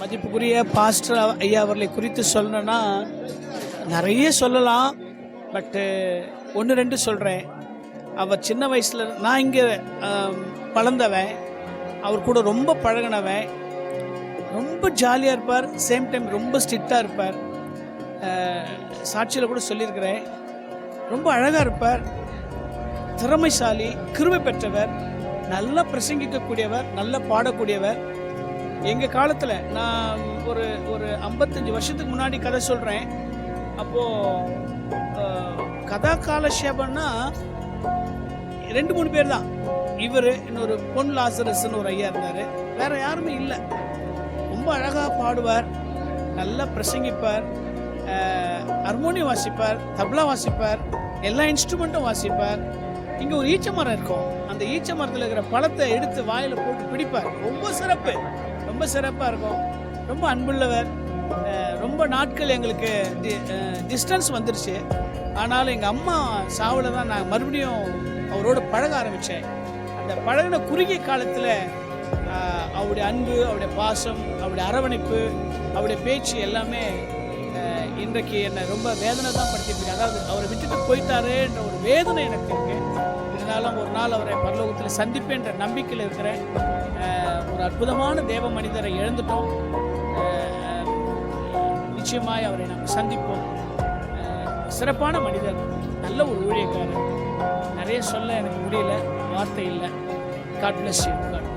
மதிப்புக்குரிய பாஸ்டர் ஐயா அவர்களை குறித்து சொல்லணும்னா நிறைய சொல்லலாம் பட்டு ஒன்று ரெண்டு சொல்கிறேன் அவர் சின்ன வயசில் நான் இங்கே வளர்ந்தவன். அவர் கூட ரொம்ப பழகினவன். ரொம்ப ஜாலியாக இருப்பார். சேம் டைம் ரொம்ப ஸ்ட்ரிக்டாக இருப்பார். சாட்சியில் கூட சொல்லியிருக்கிறேன். ரொம்ப அழகாக இருப்பார். திறமைசாலி கிருமை பெற்றவர். நல்லா பிரசங்கிக்கக்கூடியவர் நல்லா பாடக்கூடியவர். எங்கள் காலத்தில் நான் ஒரு ஒரு ஐம்பத்தஞ்சு வருஷத்துக்கு முன்னாடி கதை சொல்கிறேன் அப்போது கதா காலக்ஷேபம்னா ரெண்டு மூணு பேர் தான். இவர் இன்னொரு பொன் லாசரஸ்னு ஒரு ஐயா இருந்தார். வேற யாருமே இல்லை. ரொம்ப அழகாக பாடுவார். நல்லா பிரசங்கிப்பார். ஹார்மோனியம் வாசிப்பார் தபலா வாசிப்பார் எல்லா இன்ஸ்ட்ருமெண்ட்டும் வாசிப்பார். இங்கே ஒரு ஈச்ச மரம் இருக்கும். அந்த ஈச்ச மரத்தில் இருக்கிற பழத்தை எடுத்து வாயில் போட்டு பிடிப்பார். ரொம்ப சிறப்பு. ரொம்ப சிறப்பாக இருக்கும். ரொம்ப அன்புள்ளவர். ரொம்ப நாட்கள் எங்களுக்கு டிஸ்டன்ஸ் வந்துருச்சு. ஆனாலும் எங்கள் அம்மா சாவில் தான் நான் மறுபடியும் அவரோட பழக ஆரம்பித்தேன் அந்த பழகின குறுகிய காலத்தில் அவருடைய அன்பு அவருடைய பாசம் அவருடைய அரவணைப்பு அவருடைய பேச்சு எல்லாமே இன்றைக்கு என்னை ரொம்ப வேதனை தான் படுத்திட்டு அதாவது அவரை விட்டுட்டு போயிட்டாரேன்ற ஒரு வேதனை எனக்கு இருக்குது இருந்தாலும் ஒரு நாள் அவரை பரலோகத்தில் சந்திப்பேன்ற நம்பிக்கையில் இருக்கிறேன். அற்புதமான தேவ மனிதரை இழந்துட்டோம் நிச்சயமாய் அவரை நாம் சந்திப்போம். சிறப்பான மனிதர் நல்ல ஒரு ஊழியக்காரர். நிறைய சொல்ல எனக்கு முடியல வார்த்தை இல்லை. God bless you got